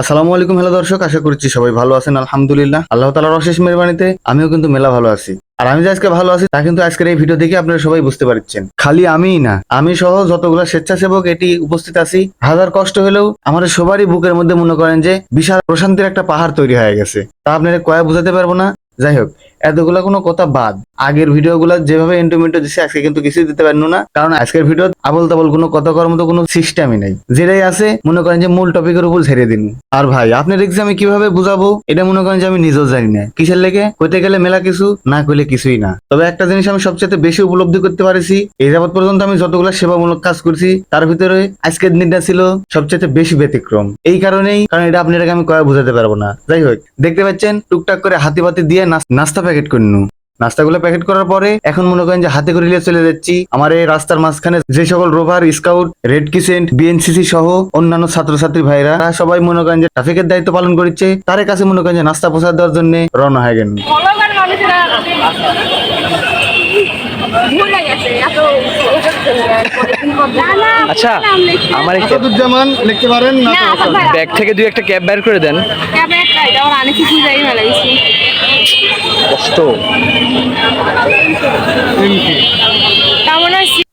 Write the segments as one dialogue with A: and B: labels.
A: আসসালামু আলাইকুম, হ্যালো দর্শক, আশা করছি সবাই ভালো আছেন, আলহামদুলিল্লাহ। আল্লাহ তালার অশেষ মেহরবানিতে আমিও কিন্তু মেলা ভালো আছি। আর আমি যে আজকে ভালো আছি, তা কিন্তু আজকের এই ভিডিও দেখে আপনারা সবাই বুঝতে পারছেন। খালি আমিই না, আমি সহ যতগুলো স্বেচ্ছাসেবক এটি উপস্থিত আছি, হাজার কষ্ট হলেও আমাদের সবারই বুকের মধ্যে মনে করেন যে বিশাল প্রশান্তির একটা পাহাড় তৈরি হয়ে গেছে। তা আপনারা কয়া বুঝাতে পারব না? যাই হোক এতগুলা কোনো কথা বাদ। আগের ভিডিওগুলো যেভাবে ইন্টুমিন্টু দিচ্ছে আজকে কিন্তু কিছুই দিতে পারব না। কারণ আজকের ভিডিও আবল তাবল কোনো কথা করার মতো কোনো সিস্টেমই নাই। যেটাই আছে, মনে করেন যে মূল টপিকের উপর ছেড়ে দিন। আর ভাই আপনার এক্সামে কীভাবে বুঝাবো? এটা মনে করেন যে আমি নিজেও জানি না। কিসের লেগে? কইতে গেলে মেলা কিছু, না কইলে কিছুই না। তবে একটা জিনিস আমি সবচেয়ে বেশি উপলব্ধি করতে পারছি, এই যাবৎ পর্যন্ত আমি যতগুলো সেবামূলক কাজ করছি, তার ভিতরে আজকের দিনটা ছিল সবচেয়ে বেশি ব্যতিক্রম। এই কারণেই, কারণ এটা আপনাকে আমি কয়া বুঝাতে পারব না। যাই হোক দেখতে পাচ্ছেন, টুকটাক করে হাতি বাতি দিয়ে নাস্তা প্যাকেট করে নু নাস্তাগুলো প্যাকেট করার পরে এখন মনে করেন যে হাতে করে নিয়ে চলে যাচ্ছি। আমার এই রাস্তার মাঝখানে যে সকল rover scout red crescent BNCC সহ অন্যান্য ছাত্রছাত্রী ভাইরা তারা সবাই মনে করেন যে ট্রাফিকের দায়িত্ব পালন করছে। তার কাছে মনে করেন যে নাস্তা প্রসাদ দেওয়ার জন্য রওনা হয়ে গেল।
B: ভুলে
C: আচ্ছা আমার একটা
A: আসাদুজ্জামান লিখতে পারেন
B: না
C: ব্যাগ থেকে দুই একটা ক্যাব বের করে দেন।
B: ক্যাবে একটা এটা ওর আনে কিছু যাই গেছি
C: কষ্ট।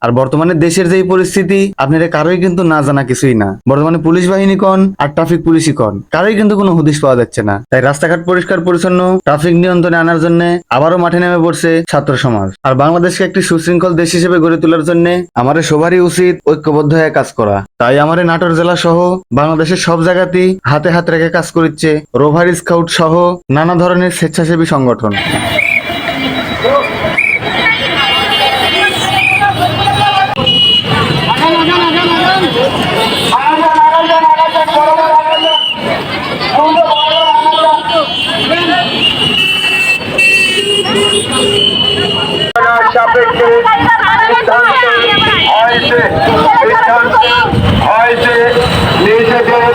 A: আর বর্তমানে দেশের যে পরিস্থিতি, আপনারা কারোই কিন্তু না জানা কিছুই না। বর্তমানে পুলিশ বাহিনী কন আর ট্রাফিক পুলিশই কন, কারোই কিন্তু কোনো হুদিশ পাওয়া যাচ্ছে না। তাই রাস্তাঘাট পরিষ্কার পরিচ্ছন্ন, ট্রাফিক নিয়ন্ত্রণে আনার জন্য আবারও মাঠে নেমে পড়ছে ছাত্র সমাজ। আর বাংলাদেশকে একটি সুশৃঙ্খল দেশ হিসেবে গড়ে তোলার জন্য আমাদের সবারই উচিত ঐক্যবদ্ধ হয়ে কাজ করা। তাই আমাদের নাটোর জেলা সহ বাংলাদেশের সব জায়গাতেই হাতে হাত রেখে কাজ করছে রোভার স্কাউট সহ নানা ধরনের স্বেচ্ছাসেবী সংগঠন।
D: সাপেক্ষে সিদ্ধান্ত হয়েছে সিদ্ধান্ত হয়েছে নিজেদের